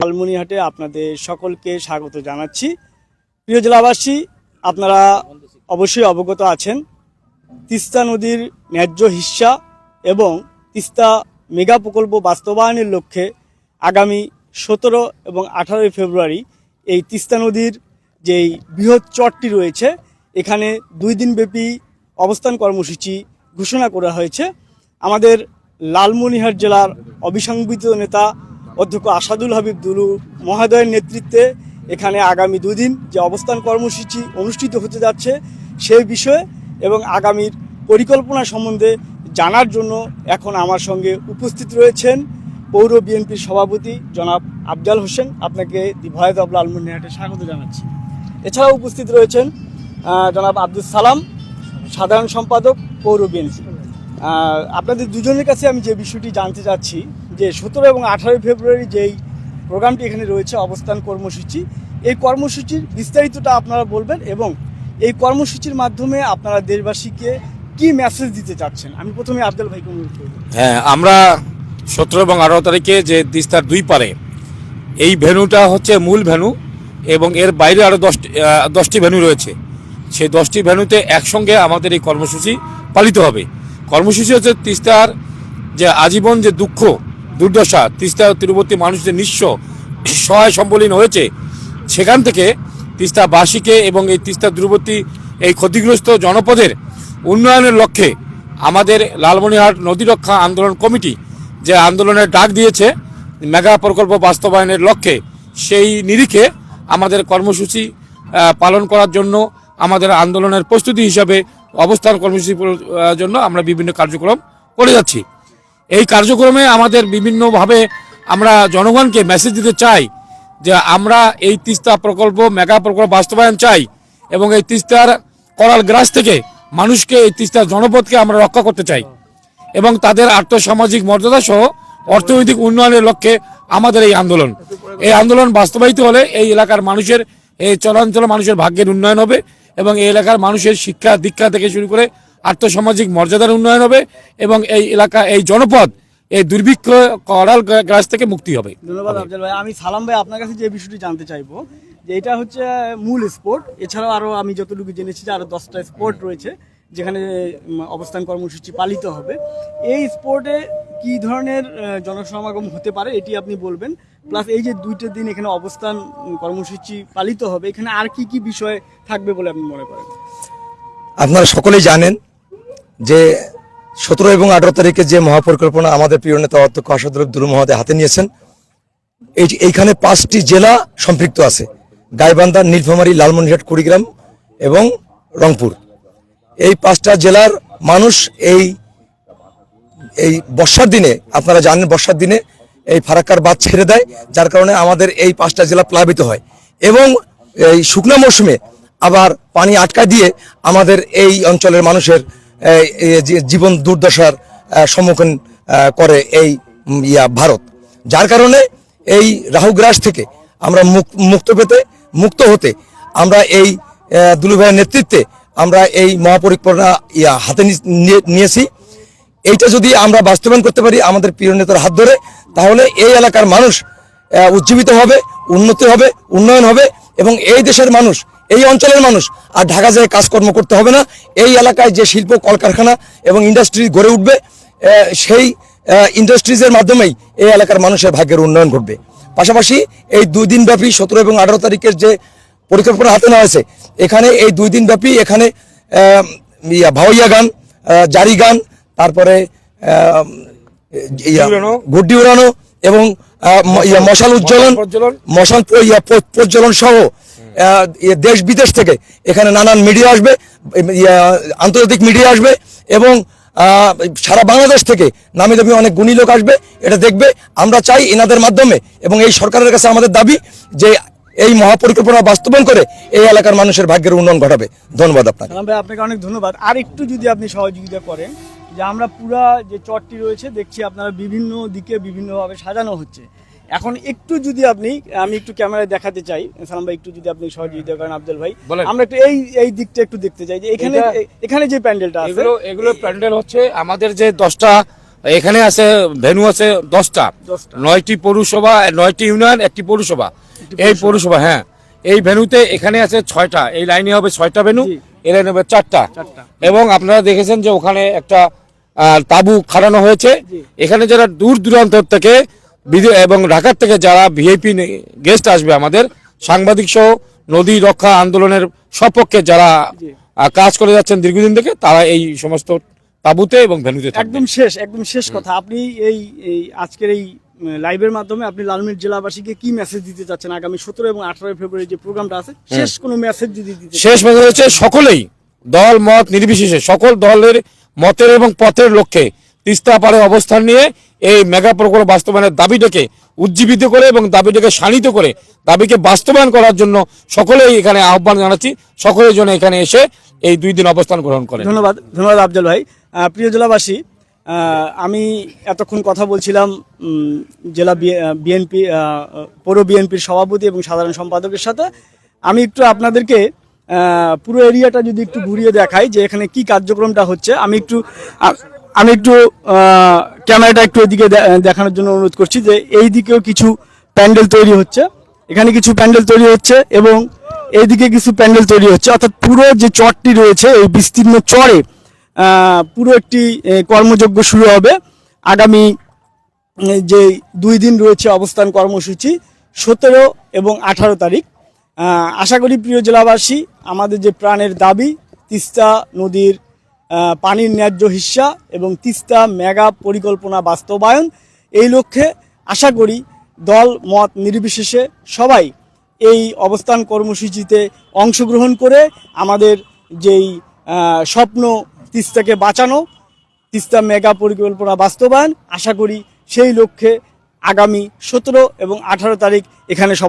লালমনিহাটে আপনাদের সকলকে স্বাগত জানাচ্ছি। প্রিয় জেলাবাসী, আপনারা অবশ্যই অবগত আছেন, তিস্তা নদীর ন্যায্য হিস্সা এবং তিস্তা মেগা প্রকল্প বাস্তবায়নের লক্ষ্যে আগামী সতেরো এবং আঠারোই ফেব্রুয়ারি এই তিস্তা নদীর যেই বৃহৎ চরটি রয়েছে, এখানে দুই দিনব্যাপী অবস্থান কর্মসূচি ঘোষণা করা হয়েছে। আমাদের লালমনিরহাট জেলার অবিসংবিত নেতা অধ্যক্ষ আসাদুল হাবিব দুলু মহোদয়ের নেতৃত্বে এখানে আগামী দুদিন যে অবস্থান কর্মসূচি অনুষ্ঠিত হতে যাচ্ছে সেই বিষয়ে এবং আগামীর পরিকল্পনা সম্বন্ধে জানার জন্য এখন আমার সঙ্গে উপস্থিত রয়েছেন পৌর বিএনপির সভাপতি জনাব আফজাল হোসেন। আপনাকে দি ভয়েস অব লালমনিরহাটে স্বাগত জানাচ্ছি। এছাড়াও উপস্থিত রয়েছেন জনাব আব্দুল সালাম, সাধারণ সম্পাদক, পৌর বিএনপি। আপনাদের দুজনের কাছে আমি যে বিষয়টি জানতে চাচ্ছি যে সতেরো এবং আঠারোই ফেব্রুয়ারি যেই প্রোগ্রামটি এখানে রয়েছে, অবস্থান কর্মসূচি, এই কর্মসূচির বিস্তারিতটা আপনারা বলবেন এবং এই কর্মসূচির মাধ্যমে আপনারা দেশবাসীকে কি মেসেজ দিতে চাচ্ছেন? আমি প্রথমে আব্দুল ভাইকে অনুরোধ হ্যাঁ আমরা সতেরো এবং আঠারো তারিখে যে তিস্তার দুই পারে, এই ভেন্যুটা হচ্ছে মূল ভেনু এবং এর বাইরে আরও দশটি দশটি ভেনু রয়েছে। সেই দশটি ভেনুতে একসঙ্গে আমাদের এই কর্মসূচি পালিত হবে। কর্মসূচি হচ্ছে তিস্তার যে আজীবন যে দুঃখ দুর্দশা তিস্তা তীরবর্তী মানুষদের নিঃস্ব সহায় সম্বলীন হয়েছে। সেখান থেকে তিস্তাবাসীকে এবং এই তিস্তা দূরবর্তী এই ক্ষতিগ্রস্ত জনপদের উন্নয়নের লক্ষ্যে আমাদের লালমনিরহাট নদী রক্ষা আন্দোলন কমিটি যে আন্দোলনের ডাক দিয়েছে মেগা প্রকল্প বাস্তবায়নের লক্ষ্যে সেই নিরিখে আমাদের কর্মসূচি পালন করার জন্য আমাদের আন্দোলনের প্রস্তুতি হিসাবে অবস্থান কর্মসূচি আহ, জন্য আমরা বিভিন্ন কার্যক্রম করে যাচ্ছি। এই কার্যক্রমে আমাদের বিভিন্নভাবে আমরা জনগণকে মেসেজ দিতে চাই যে আমরা এই তিস্তা প্রকল্প, মেগা প্রকল্প বাস্তবায়ন চাই এবং এই তিস্তার করাল গ্রাস থেকে মানুষকে এই তিস্তার জনপদকে আমরা রক্ষা করতে চাই এবং তাদের আর্থসামাজিক মর্যাদা সহ অর্থনৈতিক উন্নয়নের লক্ষ্যে আমাদের এই আন্দোলন। এই আন্দোলন বাস্তবায়িত হলে এই এলাকার মানুষের, এই চলাঞ্চল মানুষের ভাগ্যের উন্নয়ন হবে এবং এই এলাকার মানুষের শিক্ষা দীক্ষা থেকে শুরু করে আর্থসামাজিক মর্যাদার উন্নয়ন হবে এবং এই এলাকা এই জনপদ এই দুর্ভিক্ষ করাল গ্রাস থেকে মুক্তি হবে। ধন্যবাদ আফজাল ভাই। আমি সালাম ভাই আপনার কাছে যে বিষয়টি জানতে চাইব যে এটা হচ্ছে মূল স্পোর্ট। এছাড়াও আরও আমি যতটুকু জেনেছি যে আরও দশটা স্পোর্ট রয়েছে যেখানে অবস্থান কর্মসূচি পালিত হবে। এই স্পোর্টে কি ধরনের জনসমাগম হতে পারে এটি আপনি বলবেন? প্লাস এই যে দুইটা দিন এখানে অবস্থান কর্মসূচি পালিত হবে এখানে আর কি কি বিষয় থাকবে বলে আপনি মনে করেন? আপনারা সকলেই জানেন যে সতেরো এবং আঠারো তারিখে যে মহাপরিকল্পনা আমাদের প্রিয় নেতা অধ্যক্ষ আসাদুল দুলু মহোদয় হাতে নিয়েছেন, এই এইখানে পাঁচটি জেলা সম্পৃক্ত আছে। গাইবান্ধা, নীলফামারী, লালমনিরহাট, কুড়িগ্রাম এবং রংপুর। এই পাঁচটা জেলার মানুষ এই এই বর্ষার দিনে, আপনারা জানেন বর্ষার দিনে এই ফারাক্কার বাদ ছেড়ে দেয়, যার কারণে আমাদের এই পাঁচটা জেলা প্লাবিত হয়। এবং এই শুকনো মৌসুমে আবার পানি আটকা দিয়ে আমাদের এই অঞ্চলের মানুষের জীবন দুর্দশার সম্মুখীন করে এই ইয়া ভারত। যার কারণে এই রাহুগ্রাস থেকে আমরা মুক- মুক্ত পেতে মুক্ত হতে আমরা এই আহ, দুলু ভাইয়ের নেতৃত্বে আমরা এই মহাপরিকল্পনা ইয়া হাতে নিয়ে- নিয়েছি। এইটা যদি আমরা বাস্তবায়ন করতে পারি আমাদের প্রিয় নেতার হাত ধরে তাহলে এই এলাকার মানুষ উজ্জীবিত হবে উন্নতি হবে উন্নয়ন হবে এবং এই দেশের মানুষ এই অঞ্চলের মানুষ। আর ঢাকা যায় কাজকর্ম করতে হবে না। এই এলাকায় যে শিল্প কলকারখানা এবং ইন্ডাস্ট্রি গড়ে উঠবে সেই ইন্ডাস্ট্রিজের মাধ্যমেই এই এলাকার মানুষের ভাগ্যের উন্নয়ন ঘটবে। পাশাপাশি এই দুই দিন ব্যাপী সতেরো এবং আঠারো তারিখের যে পরিকল্পনা হাতে নেওয়া হয়েছে এখানে এই দুই দিন ব্যাপী এখানে ইয়া ভাওয়াইয়া গান জারি গান তারপরে। গুড্ডি উড়ানো। এবং ইয়া, মশাল উজ্জ্বলন মশাল প্র- ইয়া, প্র- প্রজ্বলন সহ দেশ বিদেশ থেকে এখানে নানান মিডিয়া আসবে আন্তর্জাতিক মিডিয়া আসবে এবং সারা বাংলাদেশ থেকে নামি দামি অনেক গুণী লোক আসবে, এটা দেখবে। আমরা চাই এনাদের মাধ্যমে এবং এই সরকারের কাছে আমাদের দাবি যে এই মহাপরিকল্পনা বাস্তবায়ন করে এই এলাকার মানুষের ভাগ্যের উন্নয়ন ঘটাবে। ধন্যবাদ আপনাকে। আপনাকে অনেক ধন্যবাদ। আর একটু যদি আপনি সহযোগিতা করেন, যে আমরা পুরা যে চটটি রয়েছে, দেখছি আপনারা বিভিন্ন দিকে বিভিন্নভাবে সাজানো হচ্ছে। এখন একটু যদি আপনি আমি একটু ক্যামেরায় দেখাতে চাই সালাম ভাই একটু যদি আপনি সহযোগিতা করেন আব্দুল ভাই। বলেন। আমরা একটু এই এই দিকটা একটু দেখতে চাই যে এখানে এখানে যে প্যান্ডেলটা আছে এগুলো এগুলো প্যান্ডেল হচ্ছে আমাদের যে দশটা এখানে আছে ভেনু আছে দশটা। নয়টি পৌরসভা নয়টি ইউনিয়ন একটি পৌরসভা। এই পৌরসভা হ্যাঁ। এই ভেনুতে এখানে আছে ছয়টা। এই লাইনে হবে ছয়টা ভেনু এই লাইনে হবে চারটা। চারটা। এবং আপনারা দেখেছেন যে ওখানে একটা তাবু খাড়ানো হয়েছে। এখানে যারা দূর দূরান্ত থেকে এবং ঢাকার থেকে যারা ভিআইপি গেস্ট আসবে আমাদের সাংবাদিক সহ নদী রক্ষা আন্দোলনের সপক্ষে যারা কাজ করে যাচ্ছেন দীর্ঘদিন থেকে তারা এই সমস্ত তাবুতে এবং ভেনুতে একদম শেষ একদম শেষ কথা। আপনি এই এই আজকের এই লাইভের মাধ্যমে আপনি লালমির জেলাবাসীকে কি মেসেজ দিতে চাচ্ছেন? আগামী সতেরো এবং আঠারোই ফেব্রুয়ারি যে প্রোগ্রামটা আছে শেষ কোনো মেসেজ দিতে শেষ মেসেজ হচ্ছে সকলেই দল মত নির্বিশেষে সকল দলের মতের এবং পথের লক্ষ্যে তিস্তা পারে অবস্থান নিয়ে এই মেগা প্রকল্প বাস্তবায়নের দাবিটাকে উজ্জীবিত করে এবং দাবিটাকে শানিত করে দাবিকে বাস্তবায়ন করার জন্য সকলেই এখানে আহ্বান জানাচ্ছি। সকলের জন্য এখানে এসে এই দুই দিন অবস্থান গ্রহণ করে ধন্যবাদ ধন্যবাদ আফজল ভাই। প্রিয় জেলাবাসী আমি এতক্ষণ কথা বলছিলাম জেলা বিএনপি পৌর বিএনপির সভাপতি এবং সাধারণ সম্পাদকের সাথে। আমি একটু আপনাদেরকে পুরো এরিয়াটা যদি একটু ঘুরিয়ে দেখাই যে এখানে কি কার্যক্রমটা হচ্ছে। আমি একটু আমি একটু ক্যামেরাটা একটু এদিকে দেখানোর জন্য অনুরোধ করছি যে এই দিকেও কিছু প্যান্ডেল তৈরি হচ্ছে। এখানে কিছু প্যান্ডেল তৈরি হচ্ছে এবং এইদিকে কিছু প্যান্ডেল তৈরি হচ্ছে। অর্থাৎ পুরো যে চরটি রয়েছে, এই বিস্তীর্ণ চরে পুরো একটি কর্মযজ্ঞ শুরু হবে। আগামী যে দুই দিন রয়েছে অবস্থান কর্মসূচি, সতেরো এবং আঠারো তারিখ। আশা করি প্রিয় জেলাবাসী, আমাদের যে প্রাণের দাবি, তিস্তা নদীর পানির ন্যায্য হিস্সা এবং তিস্তা মেগা পরিকল্পনা বাস্তবায়ন। এই লক্ষ্যে আশা করি দল, মত নির্বিশেষে সবাই এই অবস্থান কর্মসূচিতে অংশগ্রহণ করে আমাদের যেই স্বপ্ন তিস্তাকে বাঁচানো, তিস্তা মেগা পরিকল্পনা বাস্তবায়ন, আশা করি সেই লক্ষ্যে আগামী সতেরো এবং আঠারো তারিখ এখানে সবাই